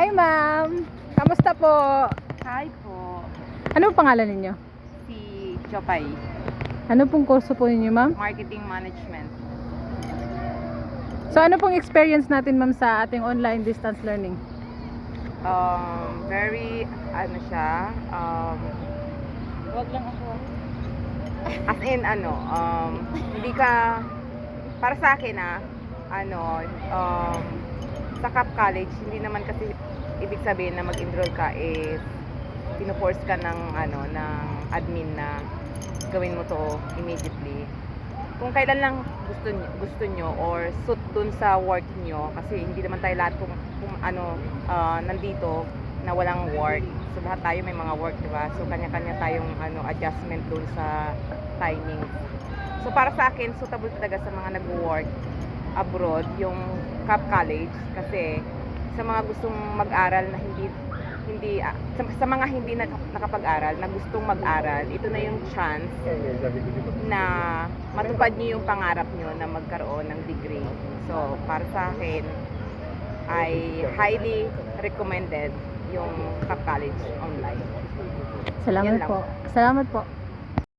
Hi, ma'am. Kamusta po? Hi po, Ano po pangalan ninyo? si Chopay, Ano pong kurso po ninyo, ma'am? Marketing Management. So, ano pong experience natin, ma'am, sa ating online distance learning? Um, very, ano siya, um, Wag lang ako. as in, ano, um, hindi ka, para sa akin ah, ano, um, sa Cap College, hindi naman kasi ibig sabihin na mag-enroll ka is pinoforce ka ng, ano, ng admin na gawin mo to immediately. Kung kailan lang gusto nyo, gusto nyo or suit dun sa work nyo, kasi hindi naman tayo lahat kung, kung ano, ah, nandito na walang work. So lahat tayo may mga work, di ba? So kanya-kanya tayong ano adjustment dun sa timing. So para sa akin, suitable talaga sa mga nag-work abroad yung Cap College kasi sa mga gustong mag-aral na hindi hindi ah, sa, sa mga hindi nak- nakapag-aral na gustong mag-aral, ito na yung chance na matupad niyo yung pangarap niyo na magkaroon ng degree. So, para sa akin, ay highly recommended yung Cap College online. Salamat po. Salamat po.